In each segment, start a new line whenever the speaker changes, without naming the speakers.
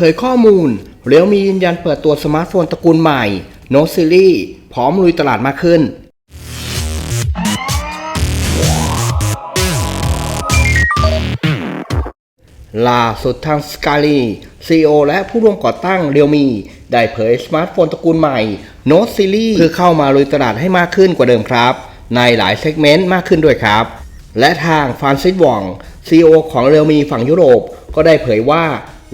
เผยข้อมูล เรียวมียืนยันเปิดตัวสมาร์ทโฟนตระกูลใหม่ Note Series พร้อมลุยตลาดมากขึ้น ล่าสุดทางสกาลีซีอและผู้ร่วมก่อตั้งเรียวมี ได้เผยสมาร์ทโฟนตระกูลใหม่ Note Series เพื่อเข้ามาลุยตลาดให้มากขึ้นกว่าเดิมครับ ในหลายเซกเมนต์มากขึ้นด้วยครับ และทางฟรานซิสวองซีอของเรียวมีฝั่งยุโรปก็ได้เผยว่า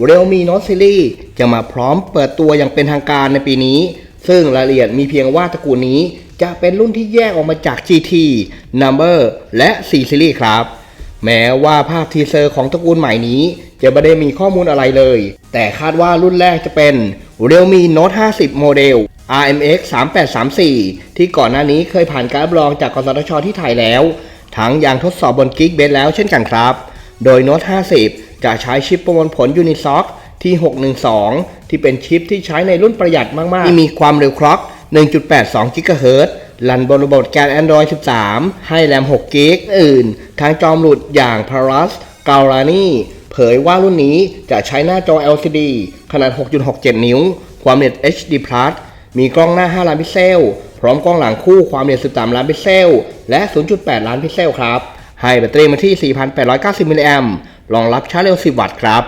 เรียวมี Note Series จะมาพร้อมเปิดตัวอย่างเป็นทางการในปีนี้ ซึ่งรายละเอียดมีเพียงว่าตระกูลนี้จะเป็นรุ่นที่แยกออกมาจาก GT Number และ C Series ครับ แม้ว่าภาพทีเซอร์ของตระกูลใหม่นี้ จะไม่ได้มีข้อมูลอะไรเลย แต่คาดว่ารุ่นแรกจะเป็น Realme Note 50 โมเดล RMX 3834 ที่ก่อนหน้านี้เคยผ่านการรับรองจากกสทชที่ไทยแล้ว ทั้งยังทดสอบบน Geekbench แล้วเช่นกันครับ โดย Note 50 จะใช้ชิปประมวลผล Unisoc ที่ 612 ที่เป็นชิปที่ใช้ในรุ่นประหยัดมากๆ ที่มีความเร็วคล็อก 1.82 GHz ลันบนระบบแกน Android 13 ให้แรม6กิกอื่น ทางจอมหลุดอย่าง Parus g a l a n i เผยว่ารุ่นนี้จะใช้หน้าจอ LCD ขนาด 6.67 นิ้ว ความเร็ว HD Plus มีกล้องหน้า 5 ล้านพิกเซล พร้อมกล้องหลังคู่ความเร็ว 13 ล้านพิกเซล และ 0.8 ล้านพิกเซลครับ ให้แบตเตอรี่มาที่ 4,890 มิลลิแอมป์ รองรับชาร์จเร็ว 10 วัตต์ครับ